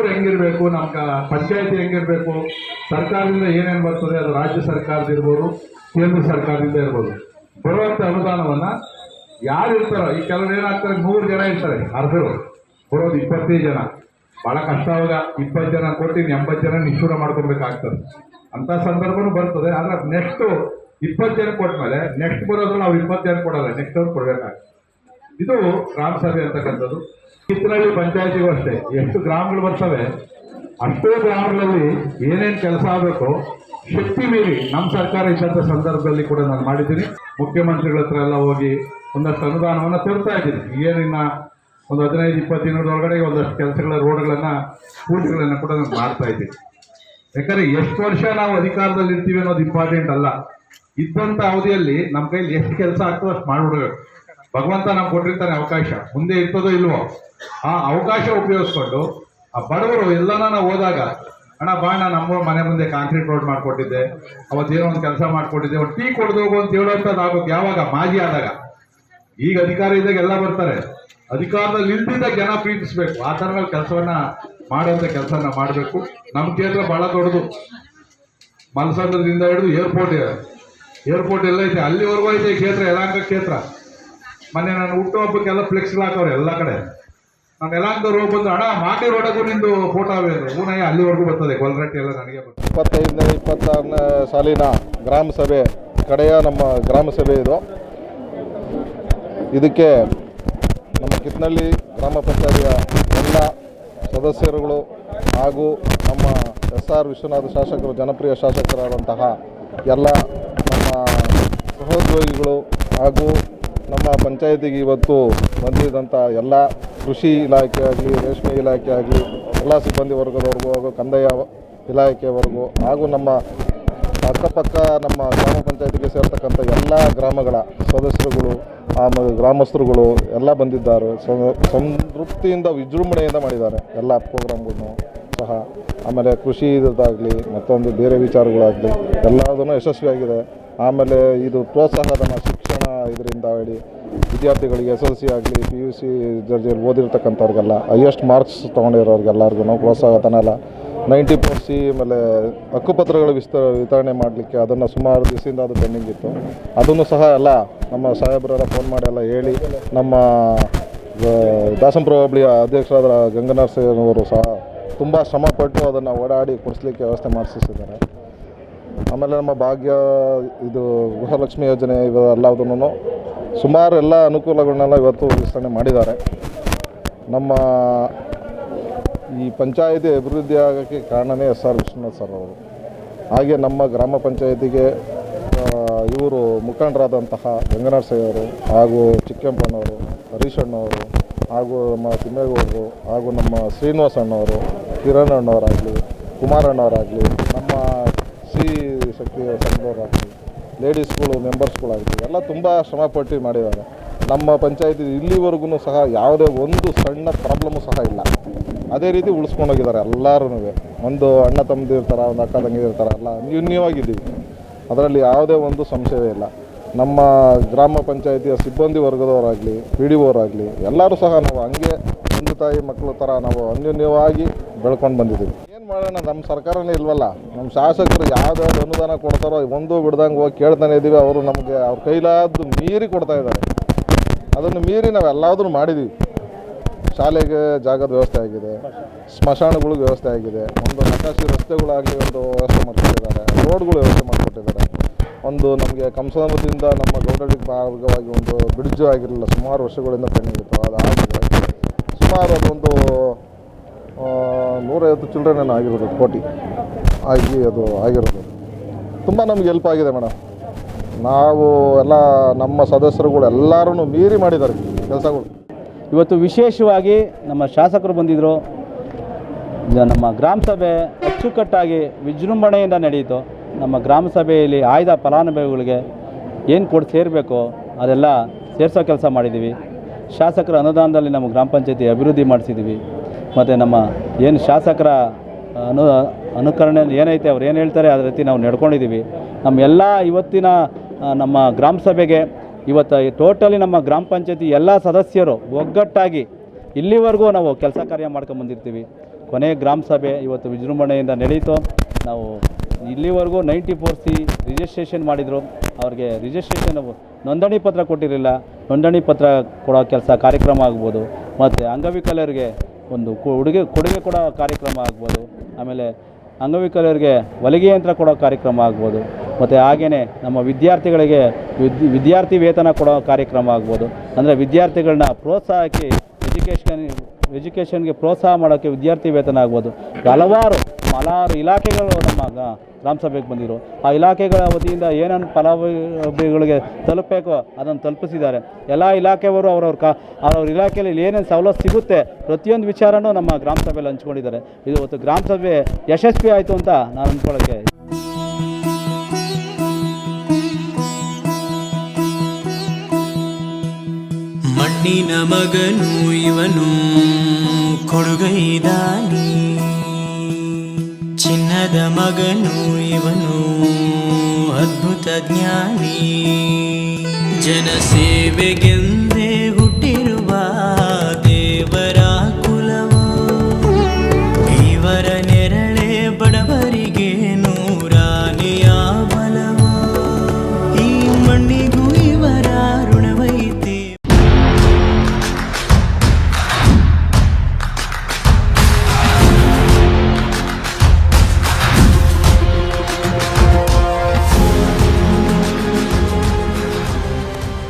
ನಮ್ಮೂರು ಹೆಂಗಿರಬೇಕು ನಮ್ಮ ಪಂಚಾಯತಿ ಹೆಂಗಿರಬೇಕು, ಸರ್ಕಾರದಿಂದ ಏನೇನು ಬರ್ತದೆ ಅದು ರಾಜ್ಯ ಸರ್ಕಾರದ ಇರ್ಬೋದು, ಕೇಂದ್ರ ಸರ್ಕಾರದಿಂದ ಇರ್ಬೋದು. ಬರುವಂಥ ಅನುದಾನವನ್ನು ಯಾರು ಇರ್ತಾರೋ, ಈ ಕೆಲವರು ಏನಾಗ್ತಾರೆ ನೂರು ಜನ ಇರ್ತಾರೆ, ಅರ್ಧರು. ಬರೋದು ಇಪ್ಪತ್ತೈದು ಜನ. ಭಾಳ ಕಷ್ಟ ಆಗ ಇಪ್ಪತ್ತು ಜನ ಕೊಟ್ಟು ಇನ್ನು ಎಂಬತ್ತು ಜನ ನಿಶ್ಚೂರ ಮಾಡ್ಕೊಬೇಕಾಗ್ತದೆ. ಅಂಥ ಸಂದರ್ಭನೂ ಬರ್ತದೆ, ಆದರೆ ನೆಕ್ಸ್ಟು ಇಪ್ಪತ್ತು ಜನ ಕೊಟ್ಮೇಲೆ ನೆಕ್ಸ್ಟ್ ಬರೋದ್ರಲ್ಲಿ ನಾವು ಇಪ್ಪತ್ತು ಜನ ಕೊಡಲ್ಲ ನೆಕ್ಸ್ಟ್ ಅವ್ರು ಕೊಡಬೇಕಾಗ್ತದೆ. ಇದು ಗ್ರಾಮ ಸಭೆ ಅಂತಕ್ಕಂಥದ್ದು. ಕಿತ್ತನಹಳ್ಳಿ ಪಂಚಾಯತಿಗೂ ಅಷ್ಟೇ. ಎಷ್ಟು ಗ್ರಾಮಗಳು ಬರ್ತವೆ, ಅಷ್ಟೇ ಗ್ರಾಮಗಳಲ್ಲಿ ಏನೇನು ಕೆಲಸ ಆಗಬೇಕು ಶಕ್ತಿ ಮೀರಿ ನಮ್ಮ ಸರ್ಕಾರ ಇದ್ದಂಥ ಸಂದರ್ಭದಲ್ಲಿ ಕೂಡ ನಾನು ಮಾಡಿದ್ದೀನಿ. ಮುಖ್ಯಮಂತ್ರಿಗಳ ಹತ್ರ ಎಲ್ಲ ಹೋಗಿ ಒಂದಷ್ಟು ಅನುದಾನವನ್ನು ತರ್ತಾ ಇದ್ದೀನಿ. ಏನಿನ್ನ ಒಂದು ಹದಿನೈದು, ಇಪ್ಪತ್ತು ದಿನದೊಳಗಡೆ ಒಂದಷ್ಟು ಕೆಲಸಗಳ ರೋಡ್ಗಳನ್ನು ಪೂಜೆಗಳನ್ನು ಕೂಡ ನಾನು ಮಾಡ್ತಾ ಇದ್ದೀನಿ. ಯಾಕಂದರೆ ಎಷ್ಟು ವರ್ಷ ನಾವು ಅಧಿಕಾರದಲ್ಲಿ ಇರ್ತೀವಿ ಅನ್ನೋದು ಇಂಪಾರ್ಟೆಂಟ್ ಅಲ್ಲ. ಇದ್ದಂಥ ಅವಧಿಯಲ್ಲಿ ನಮ್ಮ ಕೈಯಲ್ಲಿ ಎಷ್ಟು ಕೆಲಸ ಆಗ್ತದೋ ಅಷ್ಟು ಮಾಡ್ಬಿಡ್ಬೇಕು. ಭಗವಂತ ನಾವು ಕೊಟ್ಟಿರ್ತಾನೆ ಅವಕಾಶ. ಮುಂದೆ ಇರ್ತದೋ ಇಲ್ವೋ? ಆ ಅವಕಾಶ ಉಪಯೋಗಿಸ್ಕೊಂಡು ಆ ಬಡವರು ಎಲ್ಲನ ನಾವು ಹೋದಾಗ, ಅಣ್ಣ ಬಾಣ ನಮ್ಮ ಮನೆ ಮುಂದೆ ಕಾಂಕ್ರೀಟ್ ರೋಡ್ ಮಾಡ್ಕೊಟ್ಟಿದ್ದೆ. ಅವತ್ತೇನೋ ಒಂದು ಕೆಲಸ ಮಾಡಿಕೊಟ್ಟಿದ್ದೆ. ಒಂದು ಟೀ ಕೊಡ್ದು ಹೋಗು ಅಂತ ಹೇಳೋಂಥದ್ದು ಆಗೋದು ಯಾವಾಗ? ಮಾಜಿ ಆದಾಗ. ಈಗ ಅಧಿಕಾರ ಇದ್ದಾಗ ಎಲ್ಲ ಬರ್ತಾರೆ. ಅಧಿಕಾರದಲ್ಲಿ ಇಲ್ದಿದ್ದ ಜನ ಪ್ರೀತಿಸ್ಬೇಕು. ಆ ಥರ ಕೆಲಸವನ್ನ ಮಾಡುವಂಥ ಕೆಲಸನ ಮಾಡಬೇಕು. ನಮ್ಮ ಕ್ಷೇತ್ರ ಬಹಳ ದೊಡ್ಡದು. ಮಲಸಂದ್ರದಿಂದ ಹಿಡಿದು ಏರ್ಪೋರ್ಟ್ ಏರ್ಪೋರ್ಟ್ ಎಲ್ಲ ಐತೆ. ಅಲ್ಲಿವರೆಗೂ ಐತೆ ಕ್ಷೇತ್ರ ಯಲಾಂಕ ಕ್ಷೇತ್ರ. ಮೊನ್ನೆ ನಾನು ಹುಟ್ಟುಹಬ್ಬಕ್ಕೆಲ್ಲ ಫ್ಲೆಕ್ಸ್ಗಳು ಹಾಕವ್ರೆ ಎಲ್ಲ ಕಡೆ. ನಾನು ಎಲ್ಲ ಹೋಗಿ ಬಂದು, ಅಣ್ಣ ಮಾಟಿ ರೋಡಗೂ ನಿಂದು ಫೋಟೋ ಅವೇ ಹೂನಯ್ಯ ಅಲ್ಲಿವರೆಗೂ ಬರ್ತದೆ ಗೊಲ್ರಟ್ಟಿ ಎಲ್ಲ ನನಗೆ ಬರ್ತದೆ ಇಪ್ಪತ್ತೈದನೇ, ಇಪ್ಪತ್ತಾರನೇ ಸಾಲಿನ ಗ್ರಾಮ ಸಭೆ, ಕಡೆಯ ನಮ್ಮ ಗ್ರಾಮ ಸಭೆ ಇದು. ಇದಕ್ಕೆ ನಮ್ಮ ಕಿತ್ನಳ್ಳಿ ಗ್ರಾಮ ಪಂಚಾಯತಿಯ ಎಲ್ಲ ಸದಸ್ಯರುಗಳು ಹಾಗೂ ನಮ್ಮ ಎಸ್ ಆರ್ ವಿಶ್ವನಾಥ ಶಾಸಕರು, ಜನಪ್ರಿಯ ಶಾಸಕರಾದಂತಹ ಎಲ್ಲ ನಮ್ಮ ಸಹೋದ್ಯೋಗಿಗಳು ಹಾಗೂ ನಮ್ಮ ಪಂಚಾಯತಿಗೆ ಇವತ್ತು ಬಂದಿದ್ದಂಥ ಎಲ್ಲ ಕೃಷಿ ಇಲಾಖೆ ಆಗಲಿ, ರೇಷ್ಮೆ ಇಲಾಖೆ ಆಗಲಿ, ಎಲ್ಲ ಸಿಬ್ಬಂದಿ ವರ್ಗದವರೆಗೂ ಹಾಗೂ ಕಂದಾಯ ಇಲಾಖೆವರೆಗೂ ಹಾಗೂ ನಮ್ಮ ಅಕ್ಕಪಕ್ಕ ನಮ್ಮ ಗ್ರಾಮ ಪಂಚಾಯತಿಗೆ ಸೇರ್ತಕ್ಕಂಥ ಎಲ್ಲ ಗ್ರಾಮಗಳ ಸದಸ್ಯರುಗಳು ಆಮೇಲೆ ಗ್ರಾಮಸ್ಥರುಗಳು ಎಲ್ಲ ಬಂದಿದ್ದಾರೆ. ಸಂತೃಪ್ತಿಯಿಂದ, ವಿಜೃಂಭಣೆಯಿಂದ ಮಾಡಿದ್ದಾರೆ ಎಲ್ಲ ಪ್ರೋಗ್ರಾಮ್ಗಳನ್ನು ಸಹ. ಆಮೇಲೆ ಕೃಷಿ ಇದಾಗಲಿ ಮತ್ತೊಂದು ಬೇರೆ ವಿಚಾರಗಳಾಗಲಿ ಎಲ್ಲದನ್ನು ಯಶಸ್ವಿಯಾಗಿದೆ. ಆಮೇಲೆ ಇದು ಪ್ರೋತ್ಸಾಹಧನ ಇದರಿಂದ ಹೇಳಿ ವಿದ್ಯಾರ್ಥಿಗಳಿಗೆ ಎಸ್ ಎಲ್ ಸಿ ಆಗಲಿ, ಪಿ ಯು ಸಿ ದರ್ಜೆಯಲ್ಲಿ ಓದಿರ್ತಕ್ಕಂಥವ್ರಿಗೆಲ್ಲ ಹೈಯೆಸ್ಟ್ ಮಾರ್ಕ್ಸ್ ತೊಗೊಂಡಿರೋರಿಗೆಲ್ಲರಿಗೂ ಪ್ರೋತ್ಸಾಹಧನ ಎಲ್ಲ. ನೈಂಟಿ ಸಿ ಆಮೇಲೆ ಹಕ್ಕುಪತ್ರಗಳ ವಿಸ್ತ, ವಿತರಣೆ ಮಾಡಲಿಕ್ಕೆ ಅದನ್ನು ಸುಮಾರು ದಿವಸದಿಂದ ಅದು ಪೆಂಡಿಂಗ್ ಇತ್ತು. ಅದನ್ನು ಸಹ ಎಲ್ಲ ನಮ್ಮ ಸಾಹೇಬರೆಲ್ಲ ಫೋನ್ ಮಾಡಿ ಎಲ್ಲ ಹೇಳಿ, ನಮ್ಮ ದಾಸಂಪುರ ಹೋಬಳಿಯ ಅಧ್ಯಕ್ಷರಾದ ಅವರು ಸಹ ತುಂಬ ಶ್ರಮಪಟ್ಟು ಅದನ್ನು ಓಡಾಡಿ ಕೊಡಿಸ್ಲಿಕ್ಕೆ ವ್ಯವಸ್ಥೆ ಮಾಡಿಸಿದ್ದಾರೆ ಆಮೇಲೆ ನಮ್ಮ ಭಾಗ್ಯ, ಇದು ಗೃಹಲಕ್ಷ್ಮಿ ಯೋಜನೆ ಇವೆಲ್ಲದನ್ನು ಸುಮಾರು ಎಲ್ಲ ಅನುಕೂಲಗಳನ್ನೆಲ್ಲ ಇವತ್ತು ವಿಸ್ತರಣೆ ಮಾಡಿದ್ದಾರೆ. ನಮ್ಮ ಈ ಪಂಚಾಯಿತಿ ಅಭಿವೃದ್ಧಿ ಆಗೋಕ್ಕೆ ಕಾರಣವೇ ಎಸ್ ಆರ್ ವಿಶ್ವನಾಥ್ ಸರ್ ಅವರು. ಹಾಗೆ ನಮ್ಮ ಗ್ರಾಮ ಪಂಚಾಯತಿಗೆ ಇವರು ಮುಖಂಡರಾದಂತಹ ಅವರು ಹಾಗೂ ಚಿಕ್ಕಪ್ಪನವರು ಹರೀಶ್ ಅಣ್ಣವರು ಹಾಗೂ ನಮ್ಮ ತಿಮ್ಮೇಗೌಡರು ಹಾಗೂ ನಮ್ಮ ಶ್ರೀನಿವಾಸ ಅಣ್ಣವರು, ಕಿರಣ್ ಅಣ್ಣವರಾಗಲಿ ಕುಮಾರಣ್ಣವರಾಗಲಿ ಸಿ ಶಕ್ತಿ ಸಂಘದವರಾಗಲಿ ಲೇಡೀಸ್ಗಳು ಮೆಂಬರ್ಸ್ಗಳಾಗಲಿ ಎಲ್ಲ ತುಂಬ ಶ್ರಮಪಟ್ಟು ಮಾಡಿದ್ದಾರೆ. ನಮ್ಮ ಪಂಚಾಯತಿ ಇಲ್ಲಿವರೆಗೂ ಸಹ ಯಾವುದೇ ಒಂದು ಸಣ್ಣ ಪ್ರಾಬ್ಲಮ್ಮು ಸಹ ಇಲ್ಲ. ಅದೇ ರೀತಿ ಉಳಿಸ್ಕೊಂಡೋಗಿದ್ದಾರೆ ಎಲ್ಲರೂ ಒಂದು ಅಣ್ಣ ತಮ್ಮದು ಇರ್ತಾರೆ, ಒಂದು ಅಕ್ಕ ತಂಗಿ ಇರ್ತಾರೆ, ಎಲ್ಲ ಅನ್ಯೂನ್ಯವಾಗಿದ್ದೀವಿ. ಅದರಲ್ಲಿ ಯಾವುದೇ ಒಂದು ಸಂಶಯವೇ ಇಲ್ಲ. ನಮ್ಮ ಗ್ರಾಮ ಪಂಚಾಯಿತಿಯ ಸಿಬ್ಬಂದಿ ವರ್ಗದವರಾಗಲಿ, ಪಿ ಡಿ ಓರಾಗಲಿ ಎಲ್ಲರೂ ಸಹ ನಾವು ಹಂಗೆ, ತಂದೆ ತಾಯಿ ಮಕ್ಕಳ ಥರ ನಾವು ಅನ್ಯೋನ್ಯವಾಗಿ ಬೆಳ್ಕೊಂಡು ಬಂದಿದ್ದೀವಿ. ಏನು ಮಾಡೋಣ ನಮ್ಮ ಸರ್ಕಾರನೇ ಇಲ್ವಲ್ಲ? ನಮ್ಮ ಶಾಸಕರು ಯಾವ್ದಾದ್ರು ಅನುದಾನ ಕೊಡ್ತಾರೋ, ಒಂದು ಬಿಡ್ದಂಗೆ ಹೋಗಿ ಕೇಳ್ತಾನೆ ಇದ್ದೀವಿ ಅವರು ನಮಗೆ ಅವ್ರ ಕೈಲಾದ್ದು ಮೀರಿ ಕೊಡ್ತಾ ಇದ್ದಾರೆ. ಅದನ್ನು ಮೀರಿ ನಾವು ಎಲ್ಲಾದರೂ ಮಾಡಿದ್ದೀವಿ ಶಾಲೆಗೆ ಜಾಗದ ವ್ಯವಸ್ಥೆ ಆಗಿದೆ. ಸ್ಮಶಾನಗಳಿಗೆ ವ್ಯವಸ್ಥೆ ಆಗಿದೆ. ಒಂದು ನಕಾಶಿ ರಸ್ತೆಗಳಾಗಲಿ ಒಂದು ವ್ಯವಸ್ಥೆ ಮಾಡಿಕೊಟ್ಟಿದ್ದಾರೆ. ರೋಡ್ಗಳು ವ್ಯವಸ್ಥೆ ಮಾಡಿಕೊಟ್ಟಿದ್ದಾರೆ. ಒಂದು ನಮಗೆ ಕಂಸನದಿಂದ ನಮ್ಮ ಗೌಡರಿಗೆ ಮಾರ್ಗವಾಗಿ ಒಂದು ಬ್ರಿಡ್ಜ್ ಆಗಿರಲಿಲ್ಲ. ಸುಮಾರು ವರ್ಷಗಳಿಂದ ಪೆಂಡಿಂಗ್ ಇತ್ತು. ಅದು ಸುಮಾರು ಅದೊಂದು ನೂರೈವತ್ತು ಚಿಲ್ಡ್ರನ್ ಆಗಿರೋದು, ಕೋಟಿ. ಆಗಿ ಅದು ಆಗಿರೋದು. ತುಂಬ ನಮ್ಗೆ ಹೆಲ್ಪ್ ಆಗಿದೆ ಮೇಡಮ್. ನಾವು ಎಲ್ಲ ನಮ್ಮ ಸದಸ್ಯರುಗಳು ಎಲ್ಲರೂ ಮೀರಿ ಮಾಡಿದ್ದಾರೆ ಕೆಲಸಗಳು. ಇವತ್ತು ವಿಶೇಷವಾಗಿ ನಮ್ಮ ಶಾಸಕರು ಬಂದಿದ್ದರು ನಮ್ಮ ಗ್ರಾಮ ಸಭೆ ಅಚ್ಚುಕಟ್ಟಾಗಿ ವಿಜೃಂಭಣೆಯಿಂದ ನಡೆಯಿತು. ನಮ್ಮ ಗ್ರಾಮ ಸಭೆಯಲ್ಲಿ ಆಯ್ದ ಫಲಾನುಭವಿಗಳಿಗೆ ಏನು ಕೊಟ್ಟು ಸೇರಬೇಕು, ಅದೆಲ್ಲ ಸೇರಿಸೋ ಕೆಲಸ ಮಾಡಿದ್ದೀವಿ. ಶಾಸಕರ ಅನುದಾನದಲ್ಲಿ ನಮ್ಮ ಗ್ರಾಮ ಪಂಚಾಯತಿ ಅಭಿವೃದ್ಧಿ ಮಾಡಿಸಿದ್ದೀವಿ. ಮತ್ತು ನಮ್ಮ ಏನು ಶಾಸಕರ ಅನು ಅನುಕರಣೆ ಏನೈತೆ ಅವ್ರು ಏನು ಹೇಳ್ತಾರೆ ಅದೇ ರೀತಿ ನಾವು ನಡ್ಕೊಂಡಿದ್ದೀವಿ. ನಮ್ಮ ಎಲ್ಲ ಇವತ್ತಿನ ನಮ್ಮ ಗ್ರಾಮ ಸಭೆಗೆ ಇವತ್ತು ಟೋಟಲಿ ನಮ್ಮ ಗ್ರಾಮ ಪಂಚಾಯತಿ ಎಲ್ಲ ಸದಸ್ಯರು ಒಗ್ಗಟ್ಟಾಗಿ ಇಲ್ಲಿವರೆಗೂ ನಾವು ಕೆಲಸ ಕಾರ್ಯ ಮಾಡ್ಕೊಂಡು ಬಂದಿರ್ತೀವಿ. ಕೊನೆ ಗ್ರಾಮ ಸಭೆ ಇವತ್ತು ವಿಜೃಂಭಣೆಯಿಂದ ನಡೀತು. ನಾವು ಇಲ್ಲಿವರೆಗೂ ನೈಂಟಿ ಫೋರ್ ಸಿ ರಿಜಿಸ್ಟ್ರೇಷನ್ ಮಾಡಿದರು. ಅವ್ರಿಗೆ ರಿಜಿಸ್ಟ್ರೇಷನ್ ನೋಂದಣಿ ಪತ್ರ ಕೊಟ್ಟಿರಲಿಲ್ಲ. ನೋಂದಣಿ ಪತ್ರ ಕೊಡೋ ಕೆಲಸ ಕಾರ್ಯಕ್ರಮ ಆಗ್ಬೋದು. ಮತ್ತು ಅಂಗವಿಕಲರಿಗೆ ಒಂದು ಕೊಡುಗೆ ಕೊಡುಗೆ ಕೊಡೋ ಕಾರ್ಯಕ್ರಮ ಆಗ್ಬೋದು. ಆಮೇಲೆ ಅಂಗವಿಕಲರಿಗೆ ಹೊಲಿಗೆ ಯಂತ್ರ ಕೊಡೋ ಕಾರ್ಯಕ್ರಮ ಆಗ್ಬೋದು. ಮತ್ತು ಹಾಗೆಯೇ ನಮ್ಮ ವಿದ್ಯಾರ್ಥಿಗಳಿಗೆ ವಿದ್ ವಿದ್ಯಾರ್ಥಿ ವೇತನ ಕೊಡೋ ಕಾರ್ಯಕ್ರಮ ಆಗ್ಬೋದು. ಅಂದರೆ ವಿದ್ಯಾರ್ಥಿಗಳನ್ನ ಪ್ರೋತ್ಸಾಹಕ್ಕೆ ಎಜುಕೇಷನ್ ಎಜುಕೇಷನ್ಗೆ ಪ್ರೋತ್ಸಾಹ ಮಾಡೋಕ್ಕೆ ವಿದ್ಯಾರ್ಥಿ ವೇತನ ಆಗ್ಬೋದು. ಹಲವಾರು ಹಲವಾರು ಇಲಾಖೆಗಳು ನಮ್ಮ ಗ್ರಾಮಸಭೆಗೆ ಗ್ರಾಮ ಸಭೆಗೆ ಬಂದಿರು. ಆ ಇಲಾಖೆಗಳ ವತಿಯಿಂದ ಏನೇನು ಫಲಾನುಭವಿಗಳಿಗೆ ತಲುಪಬೇಕೋ ಅದನ್ನು ತಲುಪಿಸಿದ್ದಾರೆ. ಎಲ್ಲ ಇಲಾಖೆಯವರು ಅವರವ್ರ ಕ ಅವ್ರವ್ರ ಇಲಾಖೆಯಲ್ಲಿ ಏನೇನು ಸವಲತ್ತು ಸಿಗುತ್ತೆ ಪ್ರತಿಯೊಂದು ವಿಚಾರನೂ ನಮ್ಮ ಗ್ರಾಮ ಸಭೆಯಲ್ಲಿ ಹಂಚ್ಕೊಂಡಿದ್ದಾರೆ. ಇದು ಇವತ್ತು ಗ್ರಾಮ ಸಭೆ ಯಶಸ್ವಿ ಆಯಿತು ಅಂತ ನಾನು ಅಂದ್ಕೊಳ್ಳೋಕ್ಕೆ ಮಣ್ಣಿನ ಮಗನು ಇವನು ಕೊಡುಗೈದಾನಿ ಚಿನ್ನದ ಮಗನು ಇವನು ಅದ್ಭುತ ಜ್ಞಾನಿ. ಜನಸೇವೆಗೆ